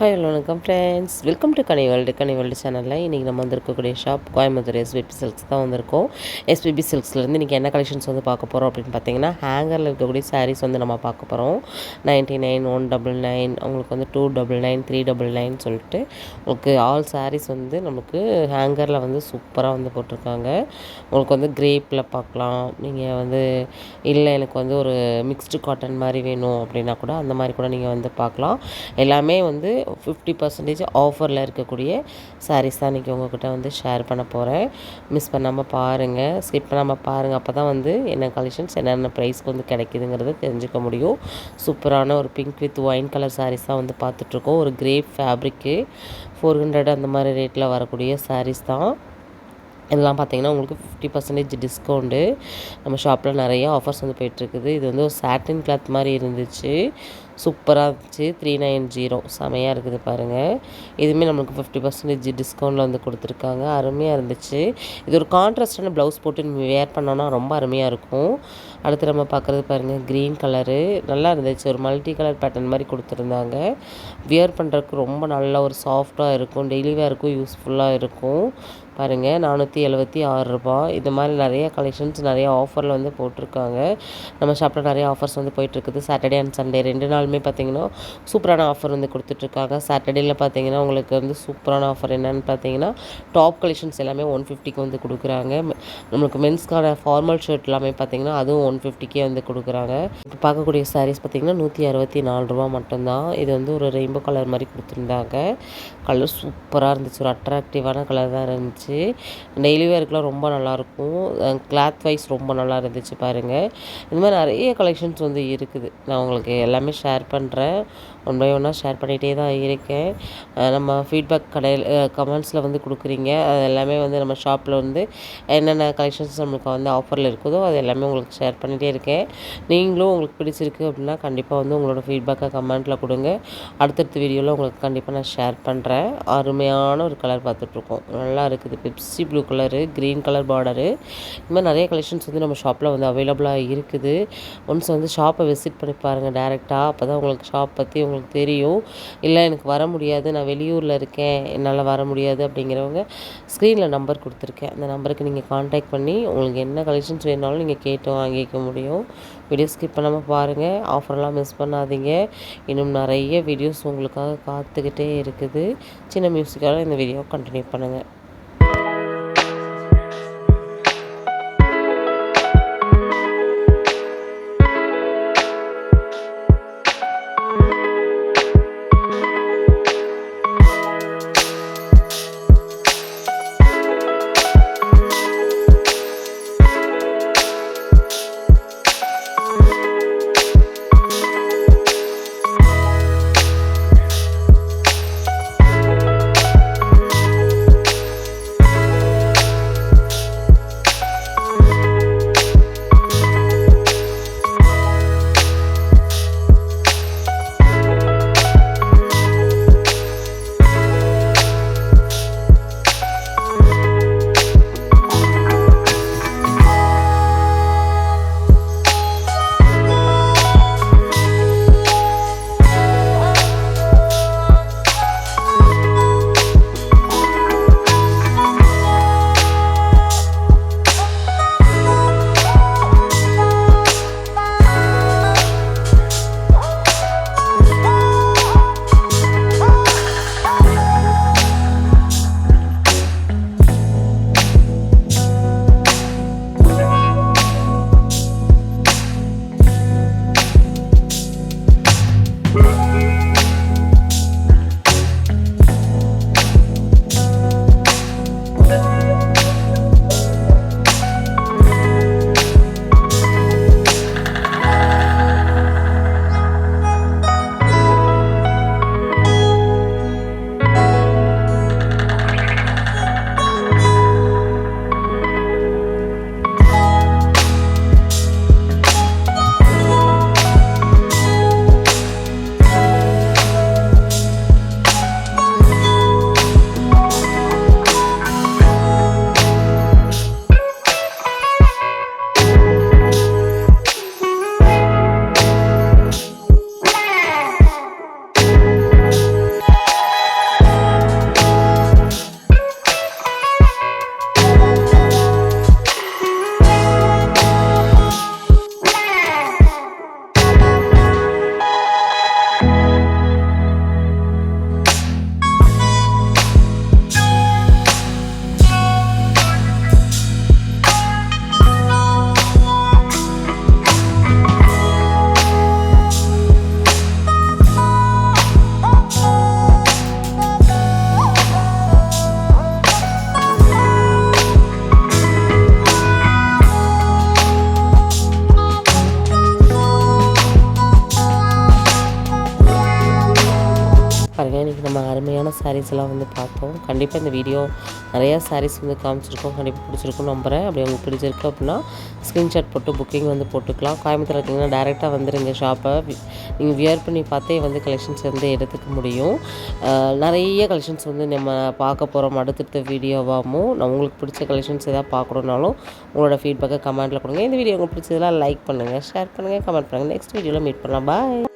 Hi hello வணக்கம் friends welcome to Kani world Kani world சேனலில் இன்றைக்கி நம்ம வந்திருக்கக்கூடிய ஷாப் கோயம்புத்தூர் எஸ்பிபி சில்க்ஸ் தான் வந்திருக்கோம். எஸ்பிபி சில்க்ஸ்லேருந்து இன்றைக்கி என்ன கலெக்ஷன்ஸ் வந்து பார்க்க போகிறோம் அப்படின்னு பார்த்தீங்கன்னா ஹேங்கரில் இருக்கக்கூடிய சாரீஸ் வந்து நம்ம பார்க்க போகிறோம் ninety nine one double nine உங்களுக்கு வந்து two double nine three double nine சொல்லிட்டு உங்களுக்கு ஆல் சாரீஸ் வந்து நமக்கு ஹேங்கரில் வந்து சூப்பராக வந்து போட்டிருக்காங்க. உங்களுக்கு வந்து கிரேப்பில் பார்க்கலாம். நீங்கள் வந்து இல்லை எனக்கு வந்து ஒரு மிக்ஸ்டு காட்டன் மாதிரி வேணும் அப்படின்னா கூட அந்த மாதிரி கூட நீங்கள் வந்து பார்க்கலாம். எல்லாமே வந்து ஃபிஃப்டி பர்சன்டேஜ் ஆஃபரில் இருக்கக்கூடிய சாரீஸ் தான் இன்றைக்கி உங்கள்கிட்ட வந்து ஷேர் பண்ண போகிறேன் மிஸ் பண்ணாமல் பாருங்கள் ஸ்கிப் பண்ணாமல் பாருங்கள் அப்போ தான் வந்து என்ன கலெக்ஷன்ஸ் என்னென்ன ப்ரைஸ்க்கு வந்து கிடைக்குதுங்கிறத தெரிஞ்சுக்க முடியும். சூப்பரான ஒரு pink with wine colour sarees தான் வந்து பார்த்துட்ருக்கோம். ஒரு கிரேப் ஃபேப்ரிக்கு ஃபோர் ஹண்ட்ரட் அந்த மாதிரி ரேட்டில் வரக்கூடிய சாரீஸ் தான். இதெல்லாம் பார்த்தீங்கன்னா உங்களுக்கு ஃபிஃப்டி பர்சன்டேஜ் டிஸ்கவுண்ட்டு நம்ம ஷாப்பில் நிறைய ஆஃபர்ஸ் வந்து போயிட்டுருக்குது. இது வந்து ஒரு சாட்டின் கிளாத் மாதிரி இருந்துச்சு. சூப்பராக இருந்துச்சு. த்ரீ நைன் ஜீரோ செமையாக இருக்குது பாருங்கள் இதுவுமே நம்மளுக்கு ஃபிஃப்டி பர்சன்டேஜ் டிஸ்கவுண்ட்டில் வந்து கொடுத்துருக்காங்க. அருமையாக இருந்துச்சு. இது ஒரு கான்ட்ராஸ்டான ப்ளவுஸ் போட்டு நம்ம வேர் பண்ணோன்னா ரொம்ப அருமையாக இருக்கும். அடுத்து நம்ம பார்க்குறது பாருங்கள் க்ரீன் கலரு நல்லா இருந்துச்சு. ஒரு மல்டி கலர் பேட்டர்ன் மாதிரி கொடுத்துருந்தாங்க. வியர் பண்ணுறதுக்கு ரொம்ப நல்லா ஒரு சாஃப்டாக இருக்கும். டெய்லி வேருக்கும் யூஸ்ஃபுல்லாக இருக்கும். பாருங்கள் நானூற்றி எழுபத்தி ஆறு ரூபா இது மாதிரி நிறைய கலெக்ஷன்ஸ் நிறைய ஆஃபரில் வந்து போட்டிருக்காங்க. நம்ம ஷாப்பில் நிறைய ஆஃபர்ஸ் வந்து போயிட்டுருக்குது. சாட்டர்டே அண்ட் சண்டே ரெண்டு நாளுமே பார்த்தீங்கன்னா சூப்பரான ஆஃபர் வந்து கொடுத்துட்ருக்காங்க சாட்டர்டேயில் பார்த்தீங்கன்னா உங்களுக்கு வந்து சூப்பரான ஆஃபர் என்னென்னு பார்த்தீங்கன்னா டாப் கலெக்ஷன்ஸ் எல்லாமே ஒன் ஃபிஃப்டிக்கு வந்து கொடுக்குறாங்க. நம்மளுக்கு மென்ஸ்க்கான ஃபார்மல் ஷர்ட் எல்லாமே பார்த்தீங்கன்னா அதுவும் ஒன் ஃபிஃப்டிக்கே வந்து கொடுக்குறாங்க. இப்போ பார்க்கக்கூடிய சாரீஸ் பார்த்திங்கன்னா நூற்றி அறுபத்தி நாலு ரூபா மட்டும்தான். இது வந்து ஒரு ரெயின்போ கலர் மாதிரி கொடுத்துருந்தாங்க. கலர் சூப்பராக இருந்துச்சு. ஒரு அட்ராக்டிவான கலர் தான் இருந்துச்சு. டெய்லி வேர்க்கெலாம் ரொம்ப நல்லாயிருக்கும். கிளாத் வைஸ் ரொம்ப நல்லா இருந்துச்சு பாருங்கள் இந்த மாதிரி நிறைய கலெக்ஷன்ஸ் வந்து இருக்குது. நான் உங்களுக்கு எல்லாமே ஷேர் பண்ணுறேன் ஒன் பை ஒன்னாக ஷேர் பண்ணிகிட்டே தான் இருக்கேன். நம்ம ஃபீட்பேக் கடையில் கமெண்ட்ஸில் வந்து கொடுக்குறீங்க. அது எல்லாமே வந்து நம்ம ஷாப்பில் வந்து என்னென்ன கலெக்ஷன்ஸ் நம்மளுக்கு வந்து ஆஃபரில் இருக்குதோ அது எல்லாமே உங்களுக்கு ஷேர் பண்ணிகிட்டே இருக்கேன். நீங்களும் உங்களுக்கு பிடிச்சிருக்கு அப்படின்னா கண்டிப்பாக வந்து உங்களோட ஃபீட்பேக்கை கமெண்ட்டில் கொடுங்க. அடுத்தடுத்த வீடியோவில் உங்களுக்கு கண்டிப்பாக நான் ஷேர் பண்ணுறேன் அருமையான ஒரு கலர் பார்த்துட்ருக்கோம். நல்லா இருக்குது. Pepsi blue colour green colour border இது மாதிரி நிறைய கலெக்ஷன்ஸ் வந்து நம்ம ஷாப்பில் வந்து அவைலபிளாக இருக்குது. ஒன்ஸ் வந்து ஷாப்பை விசிட் பண்ணி பாருங்கள் டேரெக்டாக அப்போ தான் உங்களுக்கு ஷாப் பற்றி உங்களுக்கு தெரியும். இல்லை எனக்கு வர முடியாது. நான் வெளியூரில் இருக்கேன். என்னால் வர முடியாது அப்படிங்கிறவங்க ஸ்க்ரீனில் நம்பர் கொடுத்துருக்கேன். அந்த நம்பருக்கு நீங்கள் காண்டாக்ட் பண்ணி உங்களுக்கு என்ன கலெக்ஷன்ஸ் வேணாலும் நீங்கள் கேட்டு வாங்கிக்க முடியும். வீடியோ ஸ்கிப் பண்ணாமல் பாருங்கள் ஆஃபர்லாம் மிஸ் பண்ணாதீங்க. இன்னும் நிறைய வீடியோஸ் உங்களுக்காக காத்துக்கிட்டே இருக்குது. சின்ன மியூசிக்காக இந்த வீடியோ கண்டினியூ பண்ணுங்கள் சாரீஸ் எல்லாம் வந்து பார்த்தோம். கண்டிப்பாக இந்த வீடியோ நிறையா சாரீஸ் வந்து காமிச்சிருக்கோம். கண்டிப்பாக பிடிச்சிருக்கும்னு நம்புகிறேன் அப்படி உங்களுக்கு பிடிச்சிருக்கு அப்படின்னா ஸ்க்ரீன்ஷாட் போட்டு புக்கிங் வந்து போட்டுக்கலாம். கோயம்புத்தூர் இருக்கீங்கன்னா டேரெக்டாக வந்துருங்க ஷாப்பை நீங்கள் வியர் பண்ணி பார்த்தே வந்து கலெக்ஷன்ஸ் வந்து எடுத்துக்க முடியும். நிறைய கலெக்ஷன்ஸ் வந்து நம்ம பார்க்க போகிறோம் அடுத்தடுத்த வீடியோவாகவும் நான் உங்களுக்கு பிடிச்ச கலெக்ஷன்ஸ் எதாவது பார்க்கணுன்னாலும் உங்களோட ஃபீட்பேக்கை கமெண்ட்டில் கொடுங்க. இந்த வீடியோ உங்களுக்கு பிடிச்சதெல்லாம் லைக் பண்ணுங்கள் ஷேர் பண்ணுங்கள் கமெண்ட் பண்ணுங்கள் நெக்ஸ்ட் வீடியோவில் மீட் பண்ணலாம். பாய்